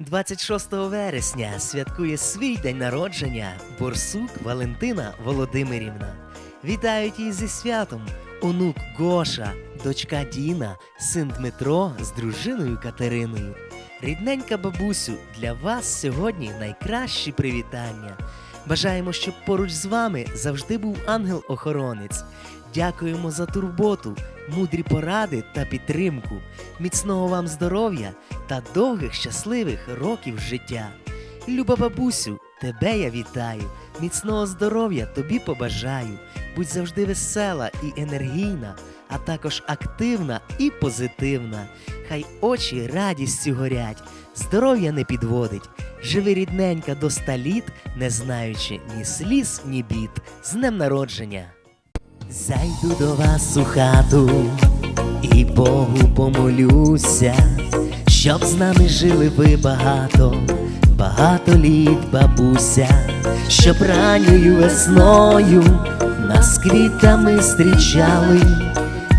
26 вересня святкує свій день народження Борсук Валентина Володимирівна. Вітають її зі святом онук Гоша, дочка Діна, син Дмитро з дружиною Катериною. Рідненька бабусю, для вас сьогодні найкращі привітання. Бажаємо, щоб поруч з вами завжди був ангел-охоронець. Дякуємо за турботу, мудрі поради та підтримку, міцного вам здоров'я та довгих щасливих років життя. Люба бабусю, тебе я вітаю, міцного здоров'я тобі побажаю. Будь завжди весела і енергійна, а також активна і позитивна. Хай очі радістю горять, здоров'я не підводить. Живи рідненька до ста літ, не знаючи ні сліз, ні бід. З днем народження! Зайду до вас у хату і Богу помолюся, щоб з нами жили ви багато, багато літ, бабуся, щоб ранньою весною нас квітами зустрічали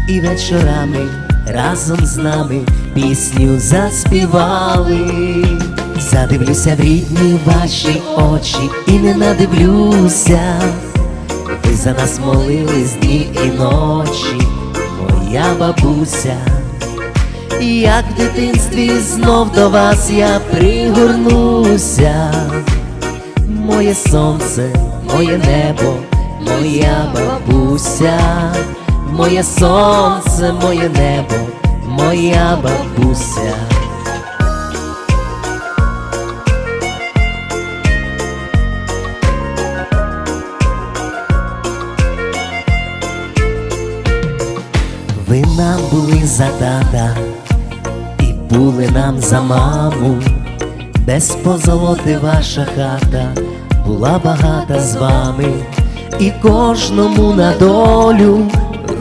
і вечорами разом з нами пісню заспівали. Задивлюся в рідні ваші очі і не надивлюся. За нас молились дні і ночі, моя бабуся. Як в дитинстві знов до вас я пригорнуся, моє сонце, моє небо, моя бабуся, моє сонце, моє небо, моя бабуся. Нам були за тата і були нам за маму, без позолоти ваша хата була багата з вами, і кожному на долю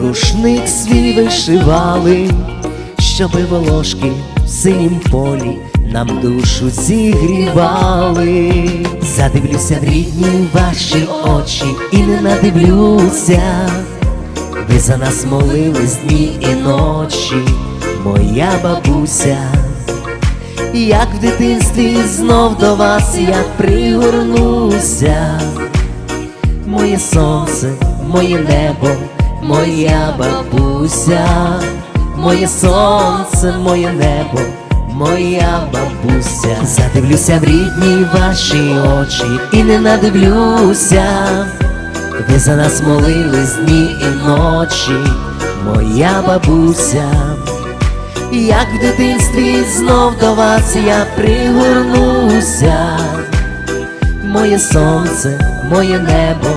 рушник свій вишивали, щоби волошки в синім полі нам душу зігрівали. Задивлюся в рідні ваші очі і не надивлюся. Ви за нас молились дні і ночі, моя бабуся. Як в дитинстві знов до вас я пригорнуся, моє сонце, моє небо, моя бабуся, моє сонце, моє небо, моя бабуся. Задивлюся в рідні ваші очі і не надивлюся. Ви за нас молились дні і ночі, моя бабуся. Як в дитинстві знов до вас я пригорнуся, моє сонце, моє небо,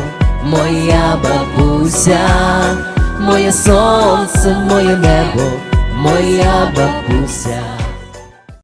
моя бабуся, моє сонце, моє небо, моя бабуся.